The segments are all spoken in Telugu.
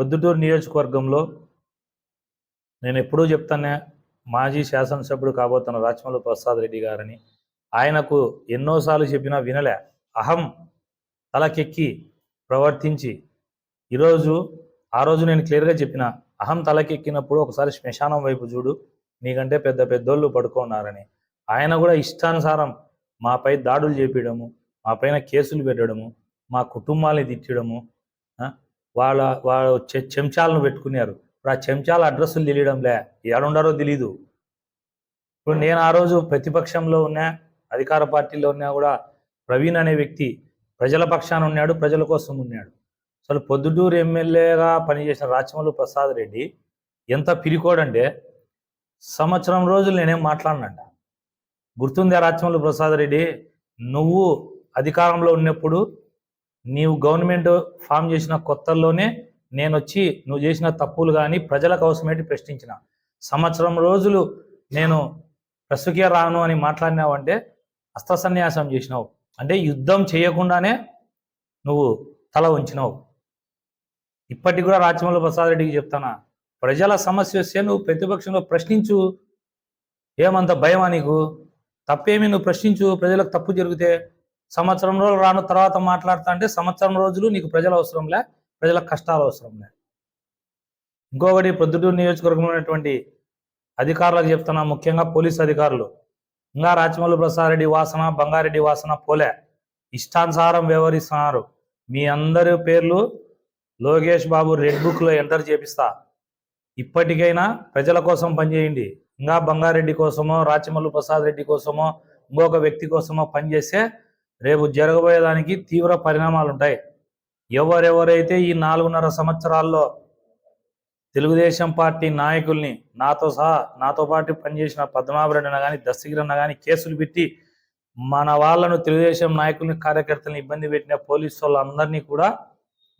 ప్రొద్దుటూరు నియోజకవర్గంలో నేను ఎప్పుడూ చెప్తానే మాజీ శాసనసభ్యుడు కాబోతున్న రాచమల్లు ప్రసాద్ రెడ్డి గారని. ఆయనకు ఎన్నోసార్లు చెప్పినా వినలే. అహం తలకెక్కి ప్రవర్తించి ఈరోజు ఆ రోజు నేను క్లియర్గా చెప్పిన అహం తలకెక్కినప్పుడు ఒకసారి శ్మశానం వైపు చూడు నీకంటే పెద్ద పెద్దోళ్ళు పడుకున్నారని. ఆయన కూడా ఇష్టానుసారం మాపై దాడులు చేపించడము మా పైన కేసులు పెట్టడము మా కుటుంబాలని తిట్టడము వాళ్ళ వాళ్ళ చెంచాలను పెట్టుకున్నారు. ఇప్పుడు ఆ చెంచాల అడ్రస్లు తెలియడంలే. ఏడుండారో తెలీదు. ఇప్పుడు నేను ఆ రోజు ప్రతిపక్షంలో ఉన్నా అధికార పార్టీలో ఉన్నా కూడా ప్రవీణ్ అనే వ్యక్తి ప్రజల పక్షాన ఉన్నాడు ప్రజల కోసం ఉన్నాడు. అసలు పొద్దుటూరు ఎమ్మెల్యేగా పనిచేసిన రాచమల్లు ప్రసాద్ రెడ్డి ఎంత పిరికోడంటే సంవత్సరం రోజులు నేనేం మాట్లాడినంట. గుర్తుందా రాచమల్లు ప్రసాద్ రెడ్డి? నువ్వు అధికారంలో ఉన్నప్పుడు నీవు గవర్నమెంట్ ఫామ్ చేసిన కొత్తల్లోనే నేను వచ్చి నువ్వు చేసిన తప్పులు కానీ ప్రజలకు అవసరమేటి ప్రశ్నించిన. సంవత్సరం రోజులు నేను ప్రస్తుకే రాను అని మాట్లాడినావంటే అస్త్రసన్యాసం చేసినావు. అంటే యుద్ధం చేయకుండానే నువ్వు తల ఉంచినావు ఇప్పటికి కూడా రాజమౌళి ప్రసాద్ రెడ్డికి చెప్తానా ప్రజల సమస్య వస్తే నువ్వు ప్రతిపక్షంలో ప్రశ్నించు. ఏమంత భయమా నీకు? తప్పేమి నువ్వు ప్రశ్నించు ప్రజలకు తప్పు జరిగితే సంవత్సరం రోజులు రాను తర్వాత మాట్లాడుతా అంటే సంవత్సరం రోజులు నీకు ప్రజల అవసరంలే ప్రజల కష్టాలు అవసరంలే. ఇంకొకటి ప్రొద్దుటూరు నియోజకవర్గంలో ఉన్నటువంటి అధికారులకు చెప్తున్నా ముఖ్యంగా పోలీస్ అధికారులు. ఇంకా రాచమల్లు ప్రసాద్ రెడ్డి వాసన బంగారెడ్డి వాసన పోలే. ఇష్టానుసారం వ్యవహరిస్తున్నారు. మీ అందరి పేర్లు లోకేష్ బాబు రెడ్ బుక్లో ఎంటర్ చేపిస్తా. ఇప్పటికైనా ప్రజల కోసం పనిచేయండి. ఇంకా బంగారెడ్డి కోసమో రాచమల్లు ప్రసాద్ రెడ్డి కోసమో ఇంకొక వ్యక్తి కోసమో పనిచేస్తే రేపు జరగబోయేదానికి తీవ్ర పరిణామాలు ఉంటాయి ఎవరెవరైతే ఈ నాలుగున్నర సంవత్సరాల్లో తెలుగుదేశం పార్టీ నాయకుల్ని నాతో సహా నాతో పాటు పనిచేసిన పద్మనాభరెడ్డి కానీ దస్తగిరన్న కానీ కేసులు పెట్టి మన వాళ్ళను తెలుగుదేశం నాయకుల్ని కార్యకర్తలను ఇబ్బంది పెట్టిన పోలీసు వాళ్ళందరినీ కూడా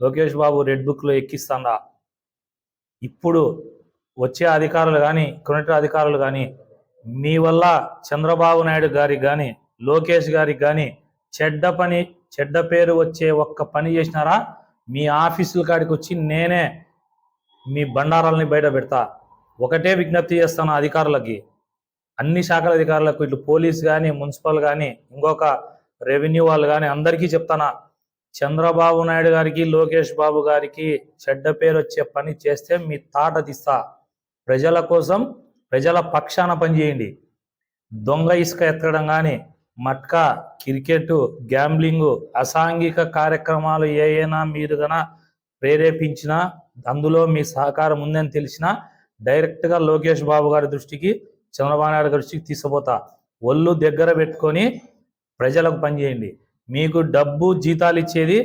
లోకేష్ బాబు రెడ్ బుక్లో ఎక్కిస్తాడా. ఇప్పుడు వచ్చే అధికారులు కానీ కొనటి అధికారులు కానీ మీ వల్ల చంద్రబాబు నాయుడు గారికి కానీ లోకేష్ గారికి కానీ చెడ్డ పని చెడ్డ పేరు వచ్చే ఒక్క పని చేసినారా? మీ ఆఫీసుల కాడికి వచ్చి నేనే మీ బండారాలని బయట పెడతా. ఒకటే విజ్ఞప్తి చేస్తాను అధికారులకి. అన్ని శాఖల అధికారులకు ఇటు పోలీస్ కానీ మున్సిపల్ కానీ ఇంకొక రెవెన్యూ వాళ్ళు కానీ అందరికీ చెప్తానా? చంద్రబాబు నాయుడు గారికి లోకేష్ బాబు గారికి చెడ్డ పేరు వచ్చే పని చేస్తే మీ తాట తీస్తా. ప్రజల కోసం ప్రజల పక్షాన పనిచేయండి దొంగ ఇసుక ఎత్తడం కానీ మట్కా క్రికెట్ గ్యాంబ్లింగ్ అసాంఘిక కార్యక్రమాలు ఏయైనా మీరు గన ప్రేరేపించినా అందులో మీ సహకారం ఉందని తెలిసినా డైరెక్ట్గా లోకేష్ బాబు గారి దృష్టికి చంద్రబాబు నాయుడు గారి దృష్టికి తీసుకుపోతా. ఒళ్ళు దగ్గర పెట్టుకొని ప్రజలకు పనిచేయండి మీకు డబ్బు జీతాలు ఇచ్చేది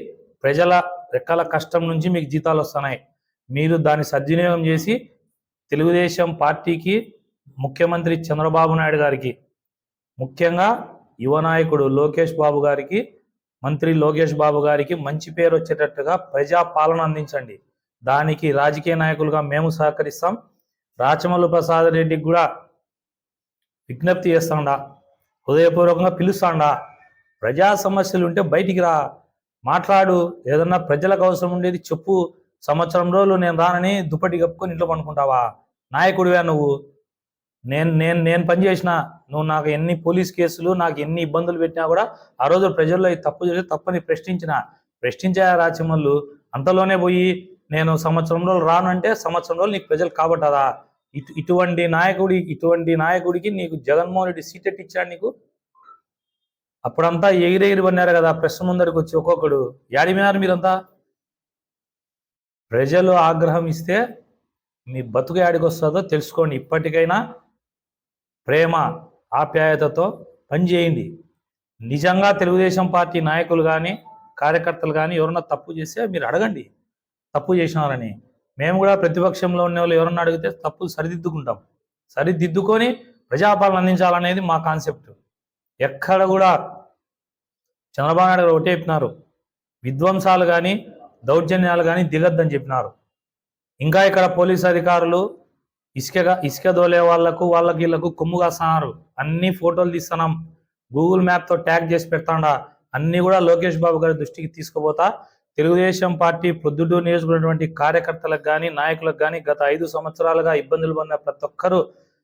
ప్రజల రెక్కల కష్టం నుంచి మీకు జీతాలు వస్తున్నాయి. మీరు దాన్ని సద్వినియోగం చేసి తెలుగుదేశం పార్టీకి ముఖ్యమంత్రి చంద్రబాబు నాయుడు గారికి ముఖ్యంగా యువ నాయకుడు లోకేష్ బాబు గారికి మంత్రి లోకేష్ బాబు గారికి మంచి పేరు వచ్చేటట్టుగా ప్రజా పాలన అందించండి. దానికి రాజకీయ నాయకులుగా మేము సహకరిస్తాం. రాచమల్లు ప్రసాద్ రెడ్డికి కూడా విజ్ఞప్తి చేస్తాడా. హృదయపూర్వకంగా పిలుస్తాడా. ప్రజా సమస్యలు ఉంటే బయటికి రా. మాట్లాడు. ఏదన్నా ప్రజలకు అవసరం ఉండేది చెప్పు. సంవత్సరం రోజులు నేను రానని దుప్పటి కప్పుకొని ఇంట్లో పండుకుంటావా? నాయకుడివే నువ్వు. నేను నేను నేను పనిచేసిన నువ్వు నాకు ఎన్ని పోలీస్ కేసులు నాకు ఎన్ని ఇబ్బందులు పెట్టినా కూడా ఆ రోజు ప్రజల్లో ఈ తప్పు చేసి తప్పని ప్రశ్నించిన. ప్రశ్నించా రాచమల్లు అంతలోనే పోయి నేను సంవత్సరం రోజులు రాను అంటే సంవత్సరం రోజులు నీకు ప్రజలు కాబట్టదా ఇటు ఇటువంటి నాయకుడి ఇటువంటి నాయకుడికి నీకు జగన్మోహన్ రెడ్డి సీట్ ఎట్టి ఇచ్చాడు నీకు? అప్పుడంతా ఎగిరెగిరి పన్నారు కదా ప్రశ్న ముందరికి వచ్చి ఒక్కొక్కడు. యాడిమినారు మీరంతా? ప్రజలు ఆగ్రహం ఇస్తే మీ బతుకు యాడికి వస్తుందో తెలుసుకోండి. ఇప్పటికైనా ప్రేమ ఆప్యాయతతో పనిచేయండి. నిజంగా తెలుగుదేశం పార్టీ నాయకులు కానీ కార్యకర్తలు కానీ ఎవరన్నా తప్పు చేస్తే మీరు అడగండి. తప్పు చేసినారని. మేము కూడా ప్రతిపక్షంలో ఉన్న వాళ్ళు ఎవరన్నా అడిగితే తప్పులు సరిదిద్దుకుంటాం. సరిదిద్దుకొని ప్రజాపాలన అందించాలనేది మా కాన్సెప్ట్. ఎక్కడ కూడా చంద్రబాబు నాయుడు గారు ఒకటే చెప్పినారు. విధ్వంసాలు కానీ దౌర్జన్యాలు కానీ దిగద్దని చెప్పినారు. ఇంకా ఇక్కడ పోలీస్ అధికారులు ఇసుకగా ఇసుక దోలే వాళ్ళకు వాళ్ళకి వీళ్ళకు కొమ్ము కాస్తున్నారు. అన్ని ఫోటోలు తీస్తున్నాం. గూగుల్ మ్యాప్తో ట్యాగ్ చేసి పెడతాండా. అన్ని కూడా లోకేష్ బాబు గారి దృష్టికి తీసుకుపోతా. తెలుగుదేశం పార్టీ ప్రొద్దుటూరు నియోజకవర్గటువంటి కార్యకర్తలకు కానీ నాయకులకు కానీ గత ఐదు సంవత్సరాలుగా ఇబ్బందులు పడిన ప్రతి ఒక్కరూ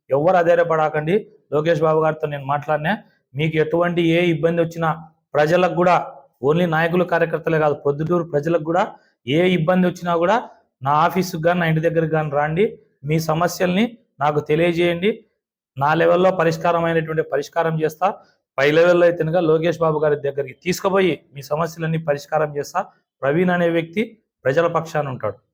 ఎవరు అధైర్యపడాకండి. లోకేష్ బాబు గారితో నేను మాట్లాడినా. మీకు ఎటువంటి ఏ ఇబ్బంది వచ్చినా ప్రజలకు కూడా ఓన్లీ నాయకులు కార్యకర్తలే కాదు ప్రొద్దుటూరు ప్రజలకు కూడా ఏ ఇబ్బంది వచ్చినా కూడా నా ఆఫీసుకు కానీ నా ఇంటి దగ్గరకు కానీ రండి. మీ సమస్యల్ని నాకు తెలియజేయండి. నా లెవెల్లో పరిష్కారమైనటువంటి పరిష్కారం చేస్తా. పై లెవెల్లో అయితేనగా లోకేష్ బాబు గారి దగ్గరికి తీసుకుపోయి మీ సమస్యలన్నీ పరిష్కారం చేస్తా. ప్రవీణ్ అనే వ్యక్తి ప్రజల పక్షాన ఉంటాడు.